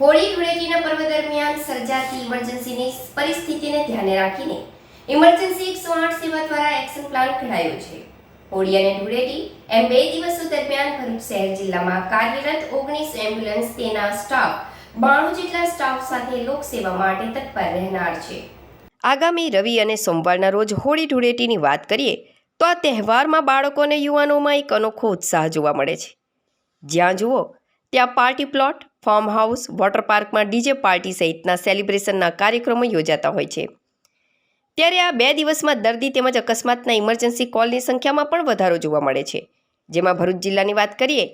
હોળી ધૂળેટીના પર્વ દરમિયાન સર્જાતી ઇમરજન્સીની પરિસ્થિતિને ધ્યાને રાખીને ઇમરજન્સી એકસો આઠ સેવા દ્વારા એક્શન પ્લાન ઘડાયો છે. હોળી અને ધૂળેટી એમ બે દિવસો દરમિયાન ભરૂચ શહેર જિલ્લામાં કાર્યરત ઓગણીસ એમ્બ્યુલન્સ તેના સ્ટાફ બાણું જેટલા સ્ટાફ સાથે લોકસેવા માટે તત્પર રહેનાર છે. આગામી રવિ અને સોમવારના રોજ હોળી ધૂળેટીની વાત કરીએ તો આ તહેવારમાં બાળકો અને યુવાનોમાં એક અનોખો ઉત્સાહ જોવા મળે છે. જ્યાં જુઓ, ત્યાં party plot farm house water પાર્કમાં ડીજે પાર્ટી સહિતના સેલિબ્રેશનના કાર્યક્રમો યોજાતા હોય છે. ત્યારે આ બે દિવસમાં દર્દી તેમજ અકસ્માતના ઇમરજન્સી કોલની સંખ્યામાં પણ વધારો જોવા મળે છે. જેમાં ભરૂચ જિલ્લાની વાત કરીએ,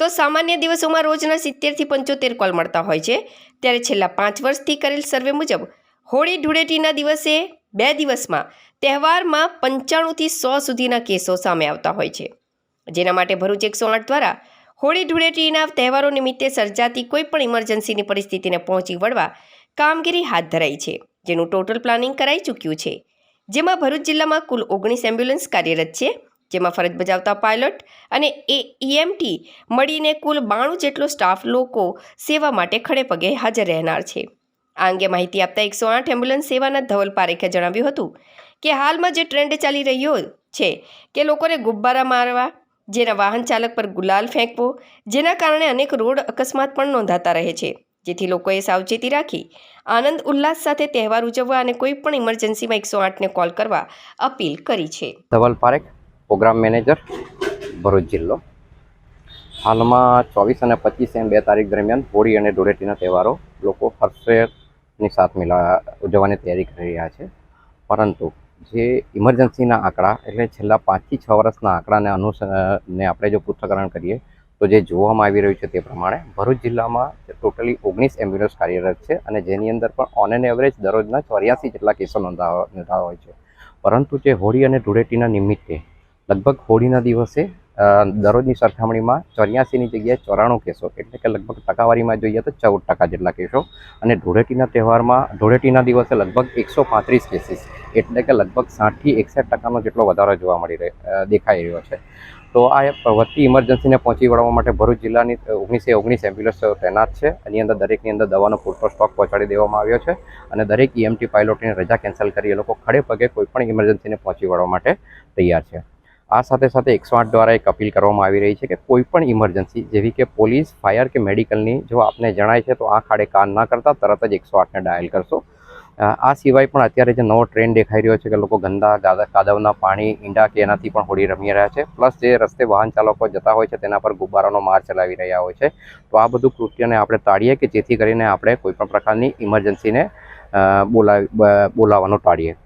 તો સામાન્ય દિવસોમાં રોજના સિત્તેરથી પંચોતેર કોલ મળતા હોય છે. ત્યારે છેલ્લા પાંચ વર્ષથી કરેલ સર્વે મુજબ, હોળી ધૂળેટીના દિવસે બે દિવસમાં તહેવારમાં પંચાણુંથી સો સુધીના કેસો સામે આવતા હોય છે. જેના માટે ભરૂચ એકસો આઠ દ્વારા હોળી ધૂળેટીના તહેવારો નિમિત્તે સર્જાતી કોઈ પણ ઇમરજન્સીની પરિસ્થિતિને પહોંચી વળવા કામગીરી હાથ ધરાઈ છે, જેનું ટોટલ પ્લાનિંગ કરાઈ ચૂક્યું છે. જેમાં ભરૂચ જિલ્લામાં કુલ ઓગણીસ એમ્બ્યુલન્સ કાર્યરત છે, જેમાં ફરજ બજાવતા પાયલટ અને એ ઈએમટી મળીને કુલ બાણું જેટલો સ્ટાફ લોકો સેવા માટે ખડે પગે હાજર રહેનાર છે. આ અંગે માહિતી આપતા એકસો આઠ એમ્બ્યુલન્સ સેવાના ધવલ પારેખે જણાવ્યું હતું કે હાલમાં જે ટ્રેન્ડ ચાલી રહ્યો છે કે લોકોને ગુબ્બારા મારવા જેના વાહન ચાલક પર ગુલાલ ફેંકવો, જેના કારણે અનેક રોડ અકસ્માત પણ નોંધાતા રહે છે. જેથી લોકોએ સાવચેતી રાખી, આનંદ ઉલ્લાસ સાથે તહેવાર ઉજવવા અને કોઈ પણ ઇમરજન્સીમાં એકસો આઠને કોલ કરવા અપીલ કરી છે. ધવલ પારેખ, પ્રોગ્રામ મેનેજર, ભરૂચ જિલ્લો. હાલમાં ચોવીસ અને પચીસ એમ બે તારીખ દરમિયાન હોળી અને ધૂળેટીના તહેવારો લોકો હર્ષની સાથ મિલા, ઉજવવાની તૈયારી કરી રહ્યા છે. પરંતુ જે ઇમરજન્સીના આંકડા, એટલે છેલ્લા પાંચથી છ વર્ષના આંકડાને અનુસ ને આપણે જો પૃથ્થકરણ કરીએ, તો જે જોવામાં આવી રહ્યું છે તે પ્રમાણે ભરૂચ જિલ્લામાં ટોટલી ઓગણીસ એમ્બ્યુલન્સ કાર્યરત છે અને જેની અંદર પણ ઓન એન એવરેજ દરરોજના ચોર્યાસી જેટલા કેસો નોંધાવા નોંધાવા હોય છે. પરંતુ જે હોળી અને ધૂળેટીના નિમિત્તે, લગભગ હોળીના દિવસે દરરોજની સરખામણીમાં ચોર્યાસીની જગ્યાએ ચોરાણું કેસો, એટલે કે લગભગ ટકાવારીમાં જોઈએ તો ચૌદ ટકા જેટલા કેસો. અને ધૂળેટીના તહેવારમાં, ધૂળેટીના દિવસે લગભગ એકસો પાંત્રીસ કેસીસ એટલે કે લગભગ સાઠથી એકસઠ ટકાનો જેટલો વધારો જોવા મળી રહ્યો દેખાઈ રહ્યો છે. તો આ વધતી ઇમરજન્સીને પહોંચી વળવા માટે ભરૂચ જિલ્લાની ઓગણીસે ઓગણીસ એમ્બ્યુલન્સ તૈનાત છે. એની અંદર દરેકની અંદર દવાનો પૂરતો સ્ટોક પહોંચાડી દેવામાં આવ્યો છે અને દરેક ઈએમટી પાયલોટની રજા કેન્સલ કરી એ લોકો ખડે પગે કોઈ પણ ઇમરજન્સીને પહોંચી વળવા માટે તૈયાર છે. આ સાથે સાથે એકસો આઠ દ્વારા એક અપીલ કરવામાં આવી રહી છે કે કોઈ પણ ઇમરજન્સી, જેવી કે પોલીસ, ફાયર કે મેડિકલની, જો આપને જણાય છે તો આ ખાડે કાન ના કરતા તરત જ એકસો આઠને ડાયલ કરશો. આ સિવાય પણ અત્યારે જે નવો ટ્રેન્ડ દેખાઈ રહ્યો છે કે લોકો ગંદા ગાદા, કાદવના પાણી, ઈંડા કે એનાથી પણ હોળી રમી રહ્યા છે, પ્લસ જે રસ્તે વાહન ચાલકો જતા હોય છે તેના પર ગુબ્બારાનો માર ચલાવી રહ્યા હોય છે, તો આ બધું કૃત્યને આપણે ટાળીએ કે જેથી કરીને આપણે કોઈપણ પ્રકારની ઇમરજન્સીને બોલાવી બોલાવવાનું ટાળીએ.